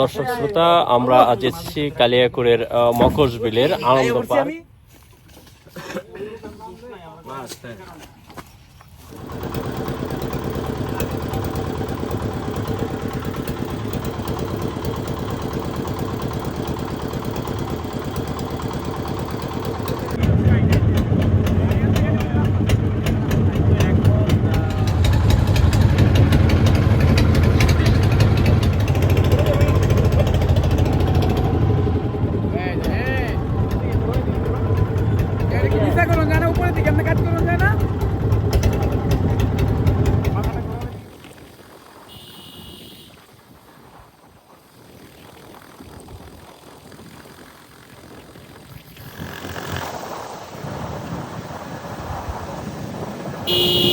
দর্শক শ্রোতা আমরা আজ এসেছি কালিয়াকুড়ের মকশ মকস বিলের আনন্দ পার্ক। Beep.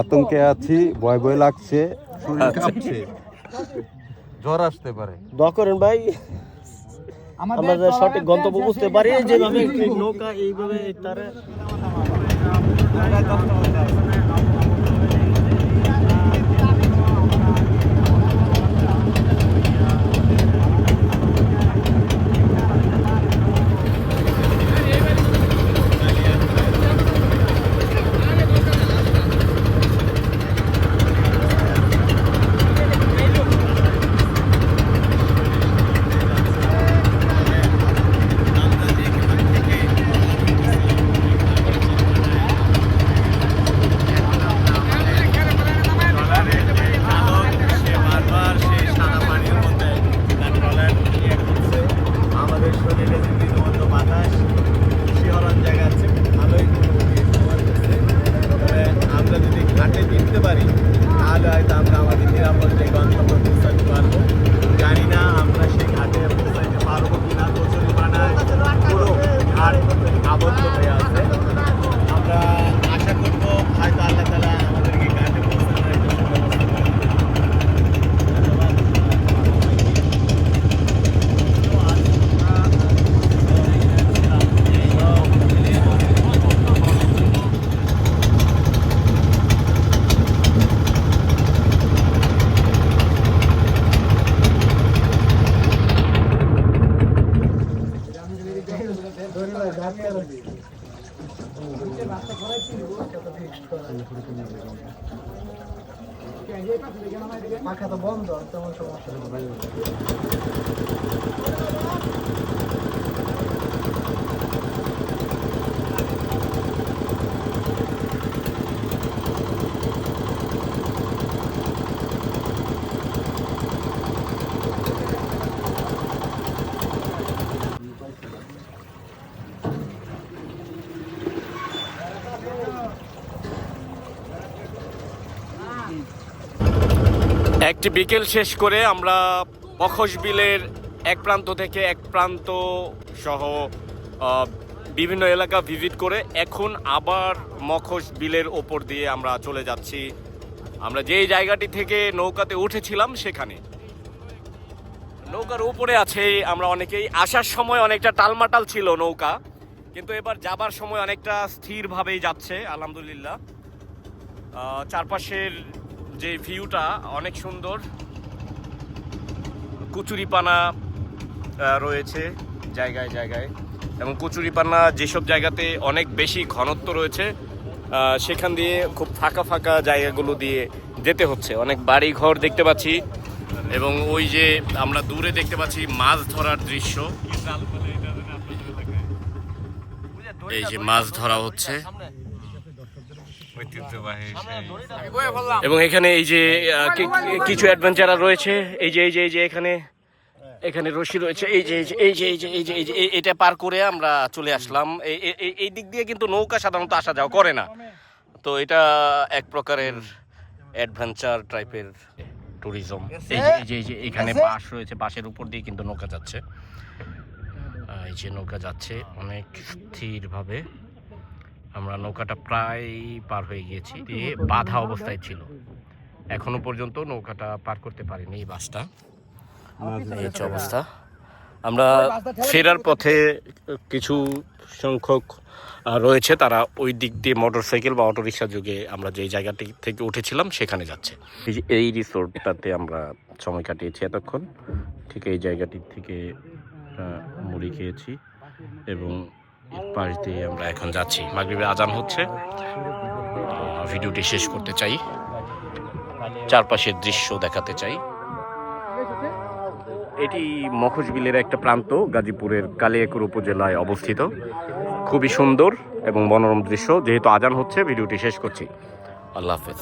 আতঙ্কে আছি ভয় ভয় লাগছে। শরীর কাঁপছে। জ্বর আসতে পারে। দোয়া করেন ভাই। আমরা সঠিক গন্তব্য বুঝতে পারি যে আমি নৌকা এইভাবে তারা পাখা তো বন্ধ তেমন সমস্যা একটি বিকেল শেষ করে আমরা মখস বিলের এক প্রান্ত থেকে এক প্রান্ত সহ বিভিন্ন এলাকা ভিজিট করে এখন আবার মখস বিলের ওপর দিয়ে আমরা চলে যাচ্ছি। আমরা যেই জায়গাটি থেকে নৌকাতে উঠেছিলাম সেখানে। নৌকার উপরে আছে আমরা অনেকেই। আসার সময় অনেকটা টালমাটাল ছিল নৌকা, কিন্তু এবার যাবার সময় অনেকটা স্থিরভাবেই যাচ্ছে, আলহামদুলিল্লাহ। চারপাশের যে ভিউটা অনেক সুন্দর। কুচুরিপানা রয়েছে জায়গায় জায়গায়। এবং কুচুরিপানা যেসব জায়গাতে অনেক বেশি ঘনত্ব রয়েছে সেখান দিয়ে খুব ফাঁকা ফাঁকা জায়গাগুলো দিয়ে যেতে হচ্ছে। অনেক বাড়ি ঘর দেখতে পাচ্ছি এবং ওই যে আমরা দূরে দেখতে পাচ্ছি মাছ ধরার দৃশ্য। এই যে মাছ ধরা হচ্ছে। এবং এখানে এই যে কিছু অ্যাডভেঞ্চারার রয়েছে এই যে এই যে এই যে এখানে এখানে রশি রয়েছে এই যে এই যে এই যে এই যে এই যে এই যে এই- এটা পার করে আমরা চলে আসলাম এই- এই- এই- এই দিক দিয়ে কিন্তু নৌকা সাধারণত আসা যাওয়া করে না তো এটা এক প্রকারের অ্যাডভেঞ্চার টাইপের ট্যুরিজম এই যে এই যে এই যে এখানে বাস রয়েছে বাসের উপর দিয়ে কিন্তু নৌকা যাচ্ছে এই যে নৌকা যাচ্ছে অনেক স্থিরভাবে আমরা নৌকাটা প্রায় পার হয়ে গিয়েছি। বাধা অবস্থায় ছিল। এখনও পর্যন্ত নৌকাটা পার করতে পারিনি এই বাসটা। হচ্ছে অবস্থা। আমরা ফেরার পথে কিছু সংখ্যক রয়েছে। তারা ওই দিক দিয়ে মোটরসাইকেল বা অটোরিকশা যুগে আমরা যে জায়গাটি থেকে উঠেছিলাম সেখানে যাচ্ছে। এই যে এই রিসোর্টটাতে আমরা সময় কাটিয়েছি এতক্ষণ। ঠিক এই জায়গাটির থেকে মুড়ি খেয়েছি এবং পাশ দিয়ে আমরা এখন যাচ্ছি। মাগরিবে আজান হচ্ছে। ভিডিওটি শেষ করতে চাই। চারপাশের দৃশ্য দেখাতে চাই। এটি মখশবিলের একটা প্রান্ত, গাজীপুরের কালিয়াকুর উপজেলায় অবস্থিত। খুবই সুন্দর এবং মনোরম দৃশ্য। যেহেতু আজান হচ্ছে, ভিডিওটি শেষ করছি। আল্লাহ হাফেজ।